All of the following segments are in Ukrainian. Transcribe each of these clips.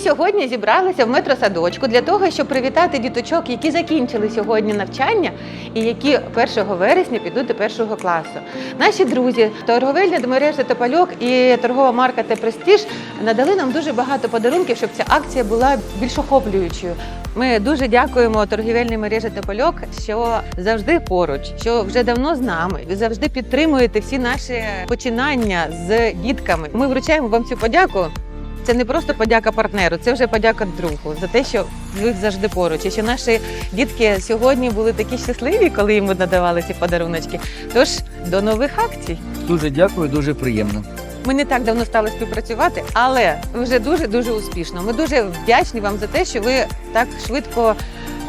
сьогодні зібралися в метросадочку для того, щоб привітати діточок, які закінчили сьогодні навчання і які 1 вересня підуть до першого класу. Наші друзі, торговельна мережа Топальок і торгова марка Те Престіж надали нам дуже багато подарунків, щоб ця акція була більш охоплюючою. Ми дуже дякуємо торгівельній мережі Топольок, що завжди поруч, що вже давно з нами. Ви завжди підтримуєте всі наші починання з дітками. Ми вручаємо вам цю подяку. Це не просто подяка партнеру, це вже подяка другу за те, що ви завжди поруч. І що наші дітки сьогодні були такі щасливі, коли їм надавали ці подаруночки. Тож до нових акцій. Дуже дякую, дуже приємно. Ми не так давно стали співпрацювати, але вже дуже дуже успішно. Ми дуже вдячні вам за те, що ви так швидко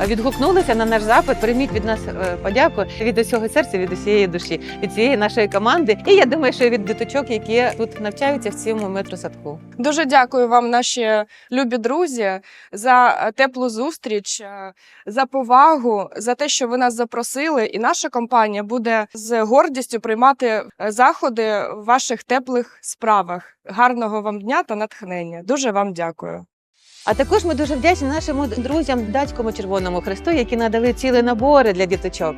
відгукнулися на наш запит. Прийміть від нас е, подяку від усього серця, від усієї душі, від цієї нашої команди. І я думаю, що від діточок, які тут навчаються в цьому метросадку. Дуже дякую вам, наші любі друзі, за е, теплу зустріч, е, за повагу, за те, що ви нас запросили. І наша компанія буде з гордістю приймати е, заходи в ваших теплих справах. Гарного вам дня та натхнення. Дуже вам дякую. А також ми дуже вдячні нашим друзям датському Червоному Хресту, які надали цілі набори для діточок.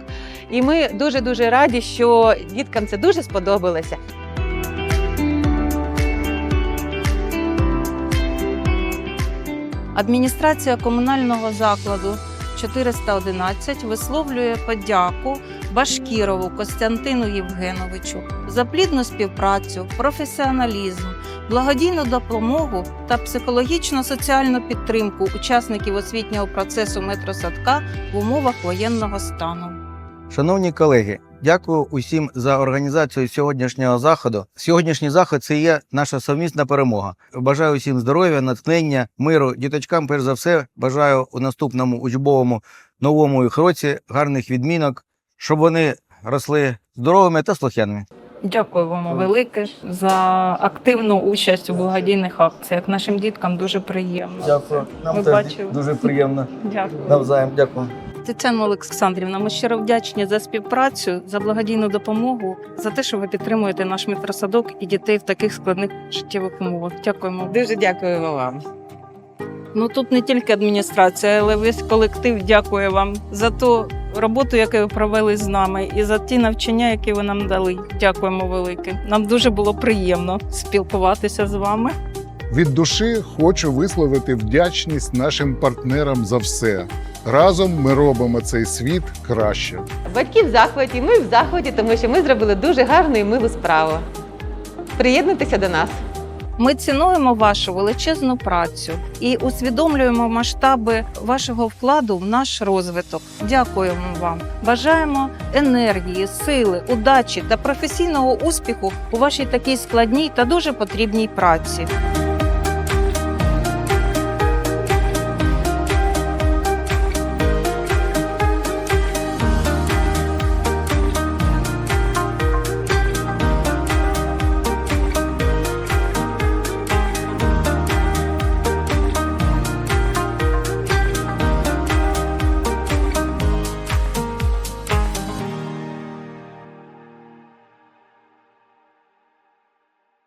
І ми дуже дуже раді, що діткам це дуже сподобалося. Адміністрація комунального закладу 411 висловлює подяку Башкірову Костянтину Євгеновичу за плідну співпрацю, професіоналізм, благодійну допомогу та психологічно-соціальну підтримку учасників освітнього процесу метросадка в умовах воєнного стану. Шановні колеги, дякую усім за організацію сьогоднішнього заходу. Сьогоднішній заход це є наша совмісна перемога. Бажаю усім здоров'я, натхнення, миру. Діточкам, перш за все, бажаю у наступному учбовому новому їх році гарних відмінок, щоб вони росли здоровими та слух'яними. Дякую вам велике за активну участь у благодійних акціях. Нашим діткам дуже приємно. Дякую. Ми теж бачили. дуже приємно. Дякую. Навзаєм, дякую. Тетяна Олександрівна, ми щиро вдячні за співпрацю, за благодійну допомогу, за те, що ви підтримуєте наш метросадок і дітей в таких складних життєвих умовах. Дякуємо. Дуже дякуємо вам. Ну тут не тільки адміністрація, але весь колектив дякує вам за ту роботу, яку ви провели з нами, і за ті навчання, які ви нам дали. Дякуємо велике. Нам дуже було приємно спілкуватися з вами. Від душі хочу висловити вдячність нашим партнерам за все. Разом ми робимо цей світ краще. Батьки в захваті, ми в захваті, тому що ми зробили дуже гарну і милу справу. Приєднуйтеся до нас. Ми цінуємо вашу величезну працю і усвідомлюємо масштаби вашого вкладу в наш розвиток. Дякуємо вам. Бажаємо енергії, сили, удачі та професійного успіху у вашій такій складній та дуже потрібній праці.